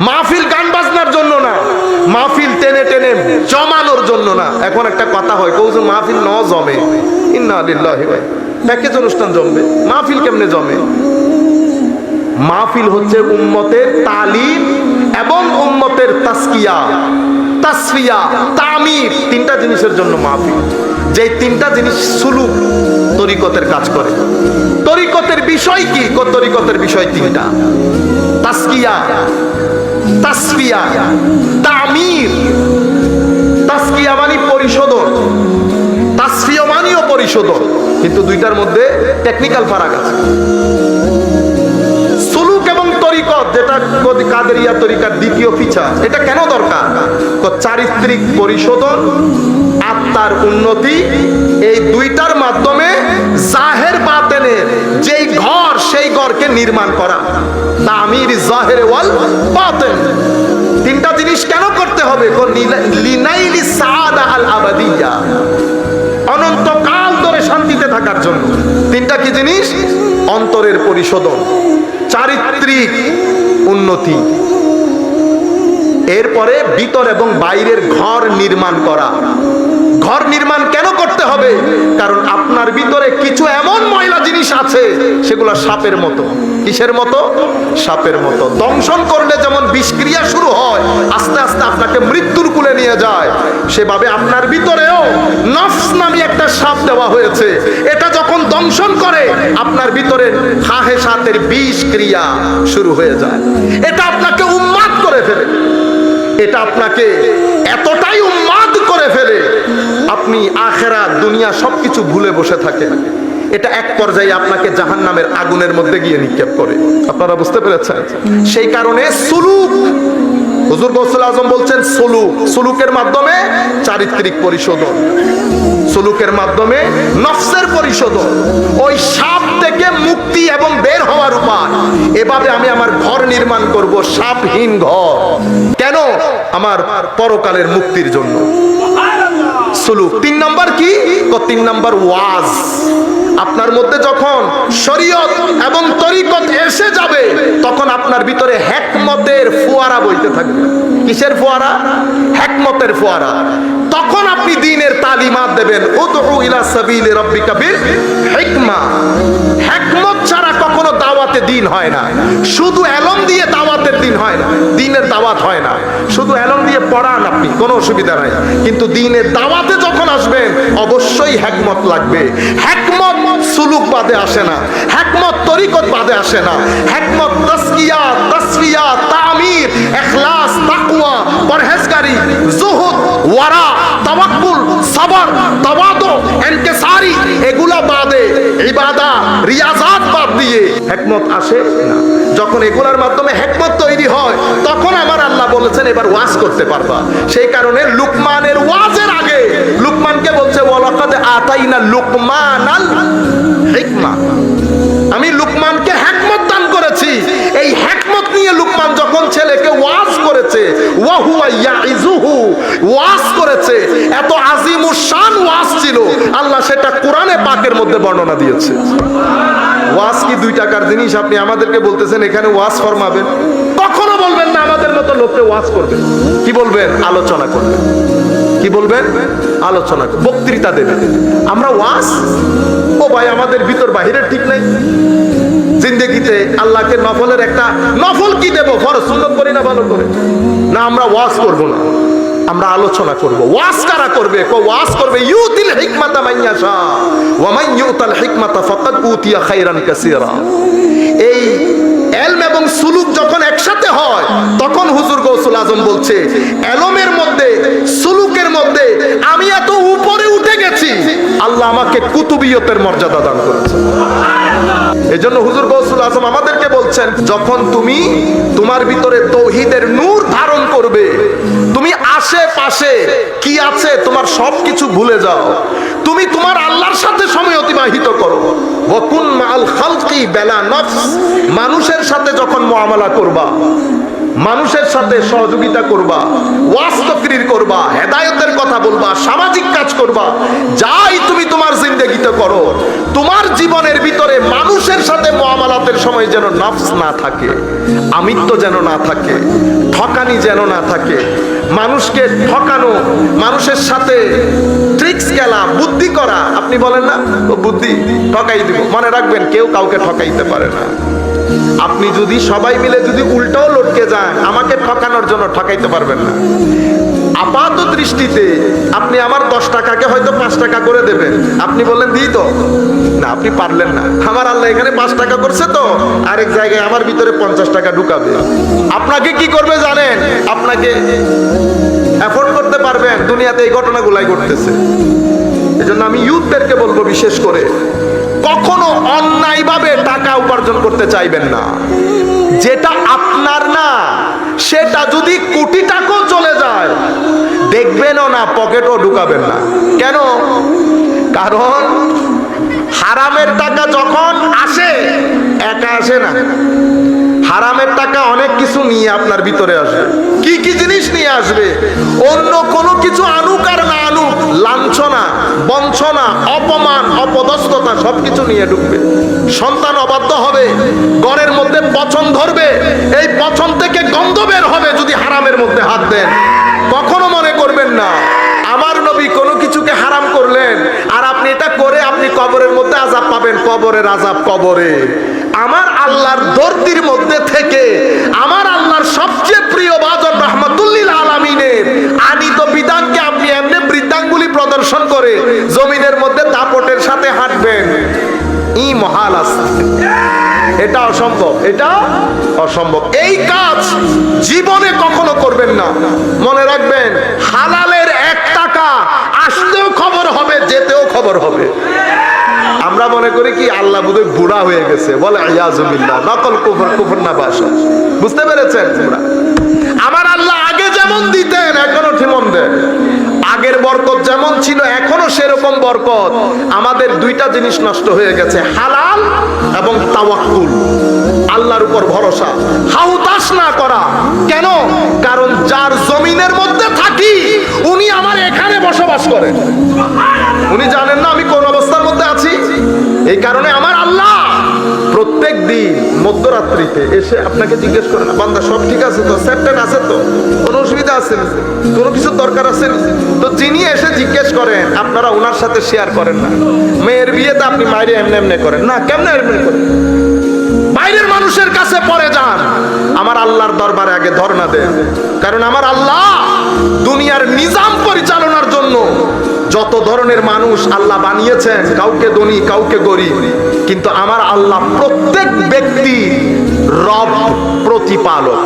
মাহফিল গান বাজনার জন্য না। মাহফিল টেনে টেনে জমানোর জন্য না। এখন একটা কথা হয় কৌজন মাহফিল ন জমে। ইন্না ভাই প্যাকেজ অনুষ্ঠান জমবে। মাহফিল কেমনে জমে? মাহফিল হচ্ছে উম্মতের তালিম এবং উম্মতের তাসকিয়া। তাসফিয়া তামির তিনটা জিনিসের জন্য মাহফিল। যে তিনটা জিনিস সুলুক, তরিকতের কাজ করে। তরিকতের বিষয় কো- তরিকতের বিষয় তিনটা। তাসকিয়া তাসফিয়া তামির তাসকিয়া মানে পরিশোধন। তাসফিয়া মানেও পরিশোধন। কিন্তু দুইটার মধ্যে টেকনিক্যাল ফারাক আছে। যেটা এটা কেন দরকার? চারিত্রিক পরিশোধন, আত্মার উন্নতি, এই দুইটার মাধ্যমে যেই ঘর সেই ঘরকে নির্মাণ করা। তামির জাহের ওয়াল বাতেন তিনটা জিনিস কেন করতে হবে? লিনাইলি সাদা আল আবাদিয়া। অনন্তকাল ধরে শান্তিতে থাকার জন্য। তিনটা কি জিনিস? অন্তরের পরিশোধন, চারিত্রিক উন্নতি। এরপরে ভিতর এবং বাইরের ঘর নির্মাণ করা। ঘর নির্মাণ কেন করতে হবে? কারণ আপনার ভিতরে কিছু এমন ময়লা জিনিস আছে, সেগুলো সাপের মতো। কিসের মতো? সাপের মতো। দংশন করলে যেমন বিষক্রিয়া শুরু হয়, আস্তে আস্তে আপনাকে মৃত্যুর কুলে নিয়ে যায়। সেভাবে আপনার ভিতরেও নফস নামে একটা সাপ দেওয়া হয়েছে। এটা যখন দংশন করে, আপনার ভিতরে হাহে সাতের বিষ ক্রিয়া শুরু হয়ে যায়। এটা আপনাকে উন্মাদ করে ফেলে। এটা আপনাকে এতটাই উন্মাদ করে ফেলে আপনি আখেরা, দুনিয়া সবকিছু ভুলে বসে থাকেন। এটা এক পর্যায়ে আপনাকে জাহান নামের আগুনের মধ্যে গিয়ে নিক্ষেপ করে। আপনারা বুঝতে পেরেছেন? সেই কারণে সুলুক, হুজুর গৌসুল আজম বলছেন সুলুক। সুলুকের মাধ্যমে চারিত্রিক পরিশোধন। সুলুকের মাধ্যমে নফসের পরিশোধন। ওই সাপ থেকে মুক্তি এবং বের হওয়ার উপায়। এভাবে আমি আমার ঘর নির্মাণ করব, সাপহীন ঘর। কেন? আমার পরকালের মুক্তির জন্য। সুলুক তিন নাম্বার কি? ও তিন নাম্বার ওয়াজ। আপনার মধ্যে যখন শরীয়ত এবং তরিকত এসে যাবে, তখন আপনার ভিতরে হেকমতের ফোয়ারা বইতে থাকবে। কিসের ফোয়ারা? হেকমতের ফোয়ারা। তখন আপনি দিনের তালিমাত দেবেন, উদউ ইলা সাবিলি রাব্বিকা বিল হিকমা। হেকমত ছাড়া কখনো দাওয়াতে দিন হয় না। শুধু এলম দিয়ে দাওয়াতের দিন হয় না। দিনের দাওয়াত হয় না শুধু এলম দিয়ে পড়ান আপনি, কোনো অসুবিধা নাই। কিন্তু দিনের দাওয়াতে যখন আসবেন, অবশ্যই হ্যাকমত লাগবে। হ্যাকমত সুলুক বাদে আসে না। হ্যাকমত তরিকত বাদে আসে না। হ্যাকমত তাসকিয়া, তাসফিয়া তামির ইখলাস, তাকওয়া, পরহেজগারি, জুহুদ, ওয়ারা, তাওয়াক্কুল, সবর, তাওয়াদু, ইনকিসারি, এগুলা বাদে ইবাদা রিয়াজাত বাদ দিয়ে হেকমত আসে না। যখন এগুলার মাধ্যমে হেকমত তৈরি হয়, তখন আমার বলেছেন, এবার ওয়াজ করতে পারবা। সেই কারণে লুকমানের ওয়াজের আগে লুকমানকে বলছে, ওয়ালাকাদ আতাইনা লুকমানাল হিকমা। আমি লুকমানকে হ্যাকমত দান করেছি। এই হ্যাকমত নিয়ে লুকমান যখন ছেলেকে ওয়াজ করেছে, ওয়াহুয়া ইয়াইজুহু ওয়াজ করেছে, এত আজিমুস শান ওয়াজ ছিল। আল্লাহ সেটা কোরআনে পাকের মধ্যে বর্ণনা দিয়েছে। ওয়াজ কি দুই টাকার জিনিস? আপনি আমাদেরকে বলতেছেন, এখানে ওয়াজ ফরমাবেন। কখনো বলবেন না, আমাদের মতো লোককে ওয়াজ করবেন কি বলবেন আলোচনা করবেন কি বলবেন আলোচনা। বক্তৃতা দেবেন আমরা ওয়াজ? ও ভাই, আমাদের ভিতর বাহিরের ঠিক নাই। আল্লাহকে নফলের একটা নফল কি ফরজ, সুন্নত করি না ভালো করে? না, আমরা ওয়াজ করব না। আমরা আলোচনা করব। ওয়াজ কারা করবে? কো ওয়াজ করবে, ইউতিল হিকমাতা মাইয়াশা ওয়া মান ইউতাল হিকমাতা ফাকাদ উতিয়া খাইরান কাসীরা। এই এলম এবং সুলুক যখন একসাথে হয়, তখন হুজুর আজম বলছে, এলমের মধ্যে, সুলুকের মধ্যে আমি এত উপরে উঠে গেছি, আল্লাহ আমাকে কুতুবিয়তের মর্যাদা দান করেছে। এজন্য হুজুর গৌসুল আজম আমাদেরকে বলছেন, যখন তুমি তোমার ভিতরে তৌহিদের নূর ধারণ করবে, তুমি আশেপাশে কি আছে তোমার সবকিছু ভুলে যাও। তুমি তোমার আল্লাহর সাথে সময় অতিবাহিত করো। ওয়াকুন মাল খালকি, বেলা নফস, মানুষের সাথে যখন মুআমালা করবা মানুষের সাথে সহযোগিতা করবা ওয়াস্তক্রির করবা, হেদায়তের কথা বলবা, সামাজিক কাজ করবা, যাই তুমি তোমার জিন্দগিতে করো, তোমার জীবনের ভিতরে মানুষের সাথে মহামালাতের সময় যেন নফস না থাকে, আমিত্ব যেন না থাকে, ঠকানি যেন না থাকে মানুষকে ঠকানো, মানুষের সাথে ট্রিক্স খেলা, বুদ্ধি করা, আপনি বলেন না? বুদ্ধি, ঠকাই দিব। মনে রাখবেন, কেউ কাউকে ঠকাইতে পারে না। আপনি যদি সবাই মিলে যদি উল্টাও লটকে যান, আমাকে ঠকানোর জন্য ঠকাইতে পারবেন না। আপাত দৃষ্টিতে আপনি আমার দশ টাকাকে হয়তো পাঁচ টাকা করে দেবেন। আপনি বললেন, দিই তো। না, আপনি পারলেন না। আমার আল্লাহ এখানে পাঁচ টাকা করছে তো, আরেক জায়গায় আমার ভিতরে পঞ্চাশ টাকা ঢুকাবে। আপনাকে কি করবে জানেন? আপনাকে অ্যাফোর্ড করতে পারবেন, দুনিয়াতে এই ঘটনাগুলাই ঘটতেছে। এজন্য আমি ইউথদেরকে বলব বিশেষ করে, কখনো অন্যায়ভাবে টাকা উপার্জন করতে চাইবেন না। যেটা আপনার না, সেটা যদি কোটি যায় দেখবেনও না পকেটও ঢুকাবেন না? কেন? কারণ হারামের টাকা যখন আসে, একা আসে না। হারামের টাকা অনেক কিছু নিয়ে আপনার ভিতরে আসবে। কি কি জিনিস নিয়ে আসবে? অন্য কোনো কিছু আনুক আর না আনুক, লাঞ্ছনা, বঞ্চনা, অপমান, অপদস্থতা সবকিছু নিয়ে ঢুকবে। সন্তান অবাধ্য হবে ঘরের মধ্যে পছন্দ ধরবে। এই পছন্দ থেকে গন্ধ বের হবে যদি হারামের মধ্যে হাত দেন কখনো মনে করবেন না আমার নবী কোনো কিছুকে হারাম করলেন আর আপনি এটা করে আপনি কবরের মধ্যে আজাব পাবেন, কবরের আজাব কবরে। আমার আল্লাহর দর্দির মধ্যে থেকে আমার আল্লাহর সবচেয়ে প্রিয় বাজন রহমতুল্লিল আলমিনের আনিত বিধানকে আপনি এমনি বৃদ্ধাঙ্গুলি প্রদর্শন করে জমিনের মধ্যে দাপটের সাথে হাঁটবেন। ই মহাল এটা অসম্ভব এটা অসম্ভব। এই কাজ জীবনে কখনো করবেন না। মনে রাখবেন হালালের এক টাকা আসতেও খবর হবে যেতেও খবর হবে। আমরা মনে করি কি আল্লাহ বোধহয় বুড়া হয়ে গেছে। বলে ইয়াজুবিল্লাহ নকল কুফর কুফর না বাসা। বুঝতে পেরেছেন তোমরা? আমার আল্লাহ আগে যেমন দিতেন, এখনও ঠিমন দেন আগের বরকত যেমন ছিল, এখনও সেরকম বরকত। আমাদের দুইটা জিনিস নষ্ট হয়ে গেছে, হালাল এবং তাওয়াক্কুল। আল্লাহর উপর ভরসা। হাউতাস না করা। কেন? কারণ যার আমার এখানে বসবাস করেন উনি জানেন না আমি কোন অবস্থার মধ্যে আছি? এই কারণে আমার আল্লাহ প্রত্যেক দিন মধ্যরাত্রিতে এসে আপনাকে জিজ্ঞেস করে না, বান্দা, সব ঠিক আছে তো? সেপ্টেন আছে তো? কোনো অসুবিধা আছে? কোনো কিছু দরকার আছে? তো যিনি এসে জিজ্ঞেস করেন, আপনারা ওনার সাথে শেয়ার করেন না। মেয়ের বিয়েতে আপনি মায়ের এমনি এমনি করেন। না, কেমনে এমনি করেন? বাইরের মানুষের কাছে পরে যান। আমার আল্লাহর দরবারে আগে ধর্ণা দেন। কারণ আমার আল্লাহ দুনিয়ার নিজাম পরিচালনার জন্য যত ধরনের মানুষ আল্লাহ বানিয়েছেন, কাউকে ধনী, কাউকে গরিব, কিন্তু আমার আল্লাহ প্রত্যেক ব্যক্তি রব প্রতিপালক।